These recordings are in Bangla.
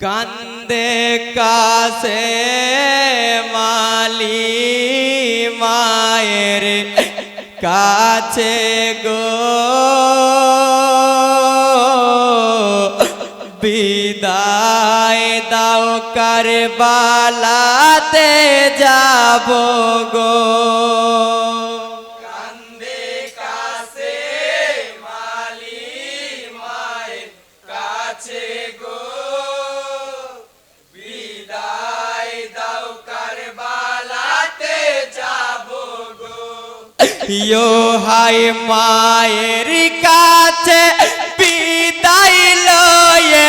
কান্দে কাছে মালি মায়ের কাছে গো। বিদায় দাও কারবালাতে যাব গো। ইয়ো হাই মায়ের কাছে বিদায় লয়ে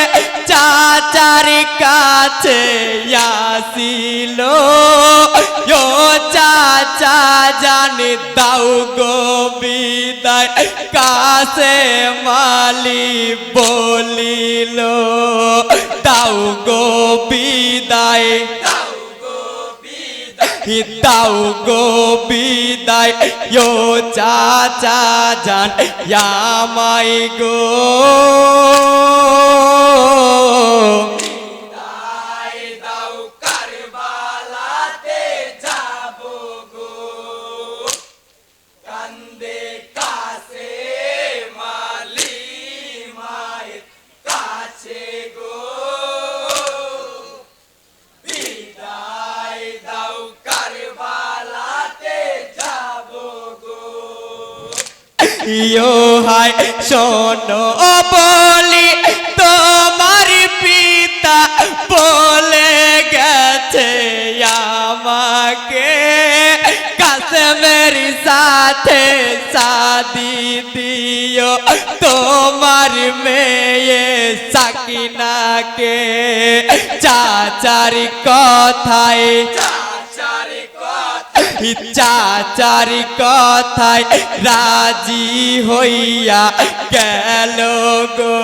চাচার কাছে আসিল। ইয়ো চাচা, জানি দাও গো বিদায়, কাছে মালি বলিল, দাও গো বিদায়। দাও গো বিদায়। ইয়ো চাচা জান ইয়ামাই গো। ইয়ো হাই শোনো বলি, তোমার পিতা বলে গেছে আমাকে। কাশ্মীর সাথে শাদি দিও, তোমার মেয়ে সাকিনাকে। চাচার কথায় চাচার কথায় রাজি হইয়া গেল গো।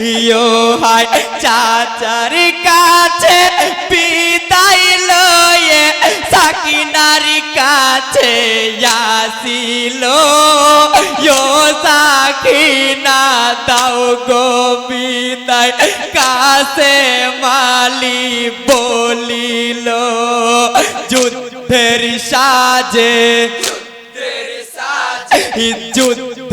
ইয়ো হাই চাচার কাছে বিদায় লয়ে সাকিনার কাছে আসিল। ইয়ো সাকিনা, দাও গো বিদায়, কাছে মালি বলিল। যুদ্ধের সাজে যুদ্ধের সাজে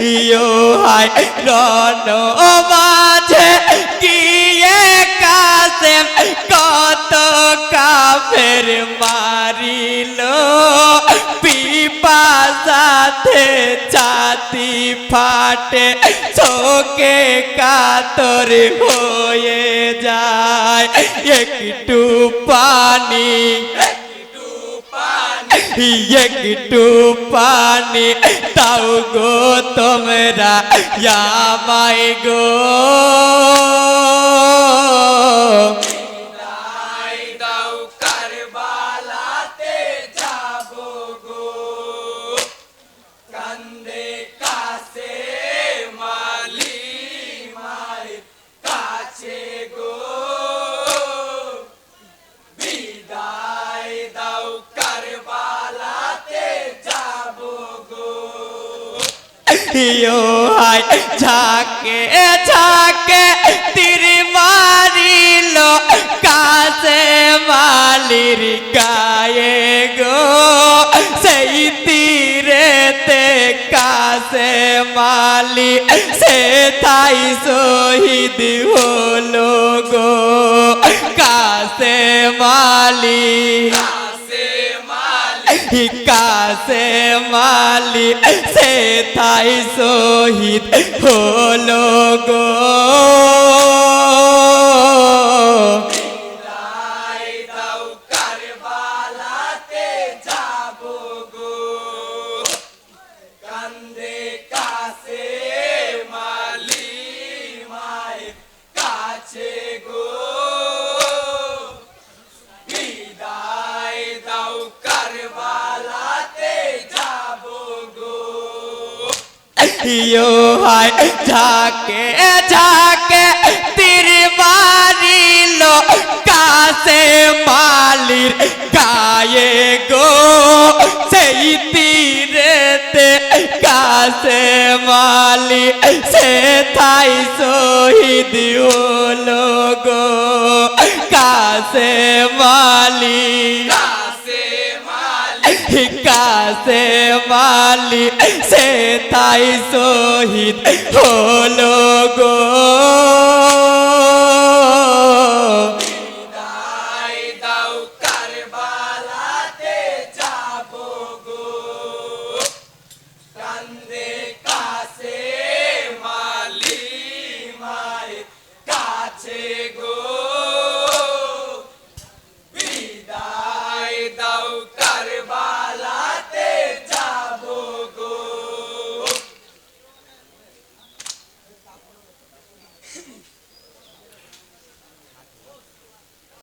ইয়ো হাই রন মাঝে গিয়ে কাসেম, কত কাফের মারিল। পিপাসাতে ছাতি ফাটে, চোখে কাতর হয়ে যায়। একটু পানি একটু পানি তাও গো তোমরা ইয়ামাই গো ইয়ো হাই ঝাকে ঝাকে তীর মারিল, কাছে মালির গায়ে গো। সেই তীরেতে কাছে মালি সে তাই শহীদ হলো গো। মালি কাছে মালি সে তাই শহীদ হলো গো। ইয়ো হায় ঝাকে ঝাকে তীর মারিল কাছে মালির গায়ে গো, সেই তীরেতে কাছে মালি, সে তাই শহীদ হলো গো, কাছে মালি। আলী সে তাই শহীদ হলো গো।